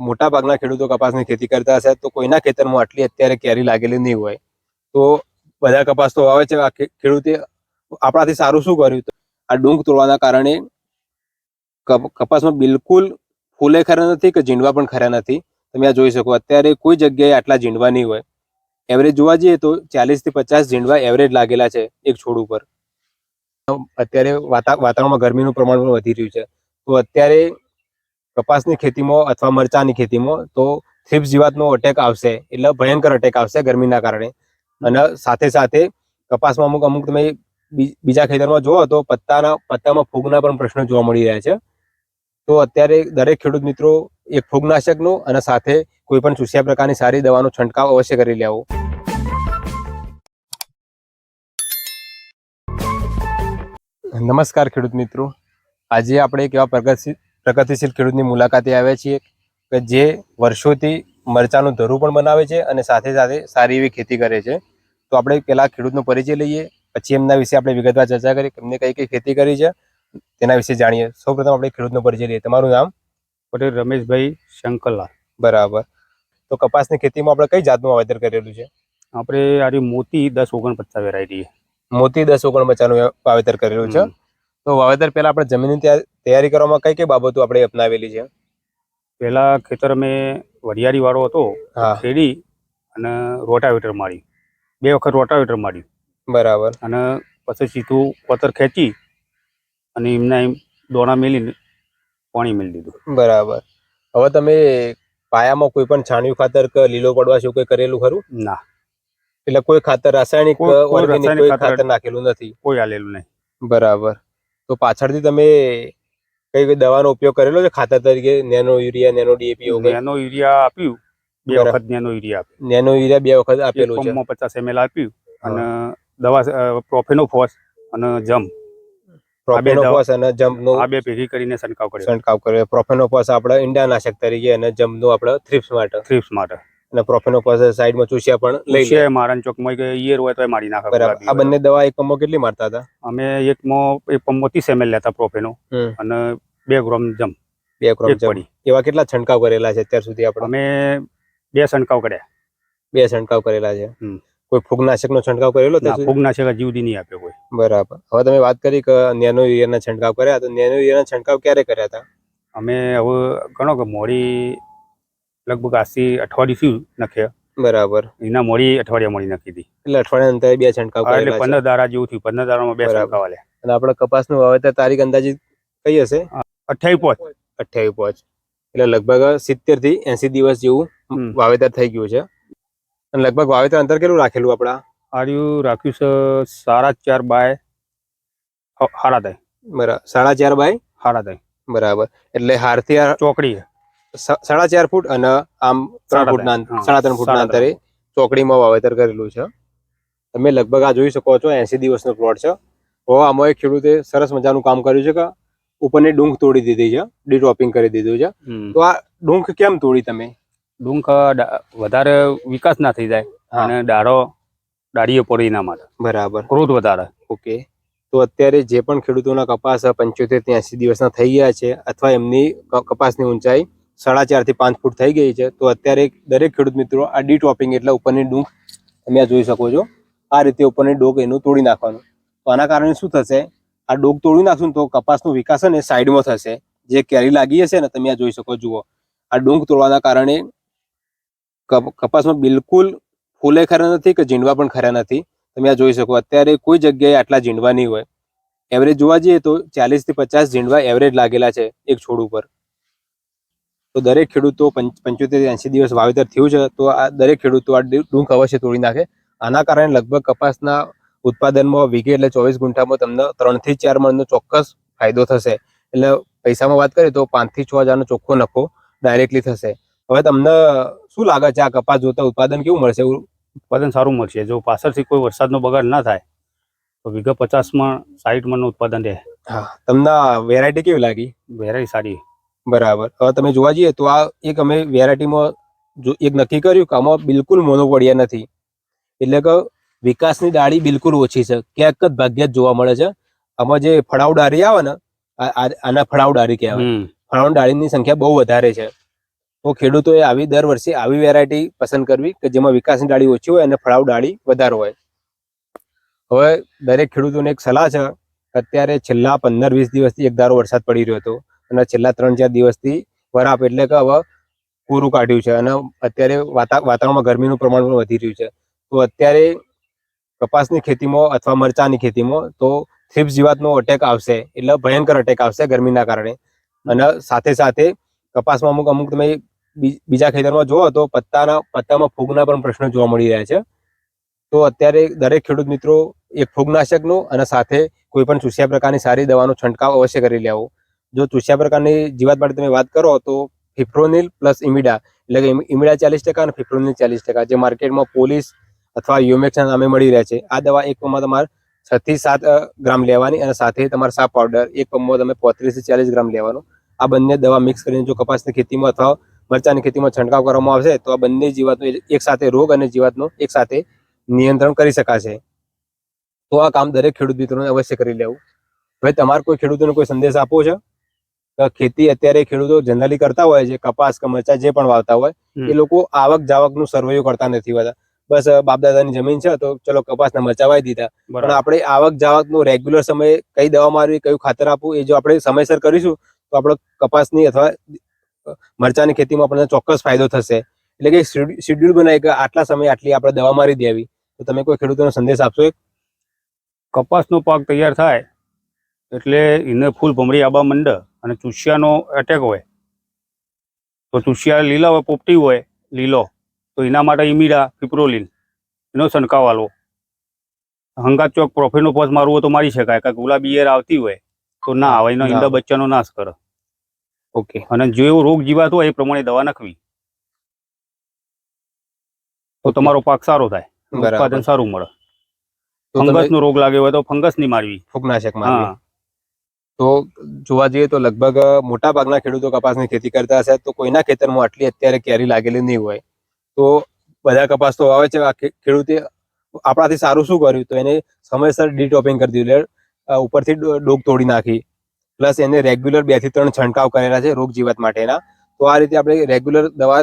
મોટા ભાગના ખેડૂતો કપાસની ખેતી કરતા હશે, તો કોઈના ખેતરમાં આટલી અત્યારે કેરી લાગેલી નહીં હોય. તો બધા કપાસ તો વાવે છે, આ ખેડૂતે આપણાથી સારું શું કર્યું? તો આ ડુંગ તોડવાના કારણે કપ- કપાસમાં બિલકુલ ફૂલે ખરા નથી કે ઝીંડવા પણ ખરા નથી? તમે આ જોઈ શકો, અત્યારે કોઈ જગ્યાએ આટલા ઝીંડવા નહીં હોય. એવરેજ જોવા જઈએ તો ચાલીસથી પચાસ ઝીંડવા એવરેજ લાગેલા છે, એક છોડ ઉપર. અત્યારે વાતા- વાતાવરણમાં ગરમીનું પ્રમાણ પણ વધી રહ્યું છે. તો અત્યારે કપાસની ખેતીમાં અથવા મરચાની ખેતીમાં તો થ્રીપ્સ જીવાતનો અટેક આવશે, એટલે ભયંકર અટેક આવશે ગરમીના કારણે. અને સાથે સાથે કપાસમાં અમુક અમુક તમે બીજા ખેતરમાં જુઓ તો પત્તાના, પત્તામાં ફૂગના પણ પ્રશ્નો જોવા મળી રહ્યા છે. તો અત્યારે દરેક ખેડૂત મિત્રો એક ફૂગનાશકનો અને સાથે કોઈ પણ ચૂસ્યા પ્રકારની સારી દવાનો છંટકાવ અવશ્ય કરી લેવો. નમસ્કાર ખેડૂત મિત્રો. આજે આપણે એક એવા પ્રગતિશીલ પ્રગતિશીલ ખેડૂતની મુલાકાતે આવ્યા છીએ કે જે વર્ષોથી મરચાનું ધરું પણ બનાવે છે અને સાથે સાથે સારી એવી ખેતી કરે છે. તો આપણે પહેલા ખેડૂતનો પરિચય લઈએ પછી એમના વિશે આપણે વિગતવાર ચર્ચા કરી એમને કઈ કઈ ખેતી કરી છે તેના વિશે જાણીએ. સૌપ્રથમ આપણે ખેડૂતનો પરિચય લઈએ. તમારું નામ? પટેલ રમેશભાઈ શંકરલાલ. બરાબર. તો કપાસની ખેતીમાં આપણે કઈ જાતનું વાવેતર કરેલું છે? આપણે આરી મોતી દસ ઓગણપચાસ વેરાયટી મોતી દસ ઓગણપચાસનું વાવેતર કરેલું છે. તો વાવેતર પહેલા આપણે જમીનની તૈયાર- તૈયારી કરવામાં કઈ કઈ બાબતો આપણે અપનાવેલી છે? પહેલા ખેતર અમે વરિયાળી વાળો હતો ખેડી અને રોટાવેટર મારી. બે વખત રોટાવેટર માર્યું. બરાબર. અને પછી સીધું પતર ખેંચી અને એમના એમ દોણા મેલીને પાણી મેળી દીધું. બરાબર. હવે તમે પાયામાં કોઈ પણ છાણિયું ખાતર કે લીલો પડવા શું કોઈ કરેલું ખરું? ના. એટલે કોઈ ખાતર રાસાયણિક ઓર્ગેનિક કોઈ ખાતર- ખાતર નાખેલું નથી? કોઈ આલેલું નહીં. બરાબર. તો પાછળથી તમે કઈ કઈ દવાનો ઉપયોગ કરેલો છે? ખાતર તરીકે nano urea nano DAP nano urea આપ્યું. બે વખત નેનો યુરિયા આપ્યું. નેનો યુરિયા બે વખત આપેલું છે. પચાસ એમએલ આપ્યું અને દવા પ્રોફેનો પ્રોફેનોફોસ અને જમ. પ્રોફેનોફોસ અને જમ્પનો આ બે ભેગી કરીને છંટકાવ કર્યો. છંટકાવ કર્યો. પ્રોફેનોફોસ આપણે ઈંડાનાશક તરીકે અને જમ્પનું આપણે થ્રિપ્સ માટે. થ્રિપ્સ માટે. અને પાસે સાઈડમાં ચૂસ્યા પણ લઈ લે. મારા ચોકમાં કે ઈયર હોય તો એ મારી નાખે બરાબર. આ બંને દવા એકમમાં કેટલી મારતા હતા? અમે એકમો એક પંપો ત્રીસ એમએલ લેતા પ્રોફેનો અને બે ગ્રામ જમ. બે ગ્રામ જમ. એવા કેટલા છંટકાવ કરેલા છે અત્યાર સુધી આપણે? અમે બે છંટકાવ કર્યા. બે છંટકાવ કરેલા છે. કોઈ ફૂગનાશક નો છંટકાવ કરેલો? ફૂગનાશક જીવદી નહીં આપ્યો કોઈ. બરાબર. હવે તમે વાત કરી કે નેનો યુરિયાના છંટકાવ કર્યા તો નેનો યુરિયાના છંટકાવ ક્યારે કર્યા હતા? અમે હવે ઘણો કે મોડી લગભગ આસી અઠવાડિયું થયું નાખ્યા બરાબર. એના મોડી અઠવાડિયા મોડી નાખી હતી. એટલે અઠવાડિયા અંતરે બે છંટકાવ એટલે પંદર દારા જેવું થયું. પંદર દારામાં બે. છંટકાવ આલે અને આપણે કપાસનું વાવેતર તારીખ અંદાજિત કઈ હશે? અઠ્યાવી પોચ. અઠ્યાવીસ પોચ. એટલે લગભગ સિત્તેરથી એસી દિવસ જેવું વાવેતર થઈ ગયું છે. અને લગભગ વાવેતર અંતર કેટલું રાખેલું આપણા? આર્યું રાખ્યું છે સાડા ચાર બાય હારા થાય. બરાબર સાડા ચાર બાય? હાડા થાય. બરાબર. એટલે હારથી હાર ચોકડી સાડા ચાર ફૂટ અને આમ ત્રણ ફૂટના સાડા ત્રણ ફૂટના અંતરે ચોકડીમાં વાવેતર કરેલું છે. તમે લગભગ આ જોઈ શકો છો એસી દિવસનો પ્લોટ છે. હવે આમાં એક ખેડૂતે સરસ મજાનું કામ કર્યું છે કે ઉપરની ડુંખ તોડી દીધી છે ડીટોપિંગ કરી દીધું છે. તો આ ડુંગ કેમ તોડી તમે? ડુંખ વધારે વિકાસ ના થઈ જાય અને ડાળો ડાળીઓ પડે એના માટે. બરાબર. ક્રોધ વધારે. ઓકે. તો અત્યારે જે પણ ખેડૂતોના કપાસ પંચોતેરથી એસી દિવસના થઈ ગયા છે અથવા એમની કપાસની ઊંચાઈ સાડા ચારથી પાંચ ફૂટ થઈ ગઈ છે. તો અત્યારે દરેક ખેડૂત મિત્રો આ ડી ટોપિંગ એટલે ઉપરની ડૂંક તમે જોઈ શકો છો. આ રીતે ઉપરની ડોક એનું તોડી નાખવાનું. તો આના કારણે શું થશે? આ ડોક તોડી નાખશું તો કપાસનો વિકાસ છે ને સાઈડમાં થશે. જે કેરી લાગી હશે ને તમે આ જોઈ શકો, જુઓ. આ ડુંક તોડવાના કારણે કપાસમાં બિલકુલ ફૂલે ખરા નથી કે ઝીંડવા પણ ખરા નથી. તમે આ જોઈ શકો, અત્યારે કોઈ જગ્યાએ આટલા ઝીંડવા નહીં હોય. એવરેજ જોવા જઈએ તો ચાલીસથી પચાસ ઝીંડવા એવરેજ લાગેલા છે એક છોડ ઉપર. તો દરેક ખેડૂતો પંચોતેર એંશી દિવસ વાવેતર થયું છે તો આ દરેક ખેડૂતો આ ડુંખ અવશ્ય તોડી નાખે. આના કારણે લગભગ કપાસના ઉત્પાદનમાં વીઘે એટલે ચોવીસ ગુંઠામાં તમને ત્રણથી ચાર મણનો ચોક્કસ ફાયદો થશે. એટલે પૈસામાં વાત કરીએ તો પાંચથી છ હજારનો ચોખ્ખો નફો ડાયરેક્ટલી થશે. હવે તમને શું લાગે છે આ કપાસ જોતા ઉત્પાદન કેવું મળશે? ઉત્પાદન સારું મળશે. જો પાછળથી કોઈ વરસાદનો બગાડ ના થાય તો વીઘા પચાસમાં સાઠ મણનું ઉત્પાદન રહે. હા તમને વેરાયટી કેવી લાગી? વેરાયટી સારી. બરાબર. હવે તમે જોવા જઈએ તો આ એક અમે વેરાયટીમાં જો એક નક્કી કર્યું કે આમાં બિલકુલ મોનોપોડિયા નથી. એટલે કે વિકાસની ડાળી બિલકુલ ઓછી છે. ક્યાંક જ ભાગ્યે જ જોવા મળે છે. આમાં જે ફળાવ ડાળી આવે ને આના ફળાવ ડાળી કહેવાય. ફળાવ ડાળીની સંખ્યા બહુ વધારે છે. તો ખેડૂતોએ આવી દર વર્ષે આવી વેરાયટી પસંદ કરવી કે જેમાં વિકાસની ડાળી ઓછી હોય અને ફળાવ ડાળી વધારે હોય. હવે દરેક ખેડૂતોને એક સલાહ છે. અત્યારે છેલ્લા પંદર વીસ દિવસથી એક ધારો વરસાદ પડી રહ્યો હતો. અને છેલ્લા ત્રણ ચાર દિવસથી વરાપ એટલે કે હવે પૂરું કાઢ્યું છે અને અત્યારે વાતાવરણમાં ગરમીનું પ્રમાણ પણ વધી રહ્યું છે. તો અત્યારે કપાસની ખેતીમાં અથવા મરચાની ખેતીમાં તો થ્રિપ્સ જીવાતનો અટેક આવશે, એટલે ભયંકર અટેક આવશે ગરમીના કારણે. અને સાથે સાથે કપાસમાં અમુક અમુક તમે બીજા ખેતરમાં જુઓ તો પત્તાના, પત્તામાં ફૂગના પણ પ્રશ્નો જોવા મળી રહ્યા છે. તો અત્યારે દરેક ખેડૂત મિત્રો એક ફૂગનાશકનો અને સાથે કોઈ પણ ચૂસ્યા પ્રકારની સારી દવાનો છંટકાવ અવશ્ય કરી લેવો. જો ચૂસ્યા પ્રકારની જીવાત માટે તમે વાત કરો તો ફિફ્રોનિલ પ્લસ ઇમિડા, એટલે કે ઇમ- ઇમિડા ચાલીસ ટકા અને ફિફ્રોનિલ ચાલીસ ટકા, જે માર્કેટમાં પોલીસ અથવા યુમેક્સના નામે મળી રહ્યા છે. આ દવા એક પંપમાં તમારે છ થી સાત ગ્રામ લેવાની અને સાથે તમારે સાપ પાવડર એક પંપમાં તમે પોત્રીસથી ચાલીસ ગ્રામ લેવાનો. આ બંને દવા મિક્સ કરીને જો કપાસની ખેતીમાં અથવા મરચાની ખેતીમાં છંટકાવ કરવામાં આવશે, તો આ બંને જીવાતનો એક સાથે રોગ અને જીવાતનો એક સાથે નિયંત્રણ કરી શકાશે. તો આ કામ દરેક ખેડૂત મિત્રોને અવશ્ય કરી લેવું. હવે તમારે કોઈ ખેડૂતોને કોઈ સંદેશ આપવો છે? ખેતી અત્યારે ખેડૂતો જનરલી કરતા હોય છે કપાસ કે મરચા જે પણ વાવતા હોય એ લોકો આવક જાવકનું સર્વેયો કરતા નથી હોતા. બસ બાપદાદાની જમીન છે તો ચલો કપાસના મરચા વાવી દીધા. પણ આપણે આવક જાવકનું રેગ્યુલર સમય કઈ દવા મારવી કયું ખાતર આપવું એ જો આપણે સમયસર કરીશું તો આપણે કપાસની અથવા મરચાની ખેતીમાં આપણને ચોક્કસ ફાયદો થશે. એટલે કે શેડ્યુલ બનાવી કે આટલા સમય આટલી આપણે દવા મારી દેવી. તો તમે કોઈ ખેડૂતોનો સંદેશ આપશો એક? કપાસનો પાક તૈયાર થાય એટલે એને ફૂલ ભમરી આબા મંડે અને ચૂસિયાનો એટેક હોય. તો ચૂસિયા લીલા હોય પોપટી હોય લીલો. તો એના માટે ઇમીડા ફિપ્રોલિન એનો છંટકાવ આલવો. હંગાત ચોક પ્રોફેનો પોસ મારવો હોય તો મારી શકાય. કારણ ગુલાબી એર આવતી હોય તો ના આવે. એનો ના ઈંડા બચ્ચાનો નાશ કરે. ઓકે. અને જેવો રોગ જીવાત હોય એ પ્રમાણે દવા નાખવી. તો તમારો પાક સારો થાય. ઉત્પાદન સારું મળે. ફંગસ નો ફંગસનો રોગ લાગ્યો હોય તો ફંગસની મારવી. ફૂગનાશક મારવી. હા તો જોવા જઈએ તો લગભગ મોટા ભાગના ખેડૂતો કપાસની ખેતી કરતા હશે, તો કોઈના ખેતરમાં આટલી અત્યારે કેરી લાગેલી નહીં હોય. તો બધા કપાસ તો આવે છે ખેડૂતે આપણાથી સારું શું કર્યું? તો એને સમયસર ડીટોપિંગ કરી દીધું, એટલે ઉપરથી ડોગ તોડી નાખી. પ્લસ એને રેગ્યુલર બેથી ત્રણ છંટકાવ કરેલા છે, રોગ જીવાત માટેના. તો આ રીતે આપણે રેગ્યુલર દવા,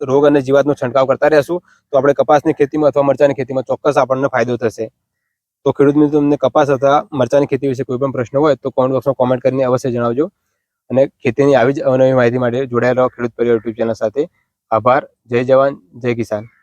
રોગ અને જીવાતનો છંટકાવ કરતા રહેશું. તો આપણે કપાસની ખેતીમાં અથવા મરચાની ખેતીમાં ચોક્કસ આપણને ફાયદો થશે. તો ખેડૂત મિત્રો તમને કપાસ અથવા મરચાની ખેતી વિશે કોઈ પણ પ્રશ્ન હોય તો કોમેન્ટ બોક્સમાં કોમેન્ટ કરીને અવશ્ય જણાવજો. અને ખેતીની આવી જ અવનવી માહિતી માટે જોડાયેલા ખેડૂત પરિવાર યુટ્યુબ ચેનલ સાથે આભાર. જય જવાન, જય કિસાન.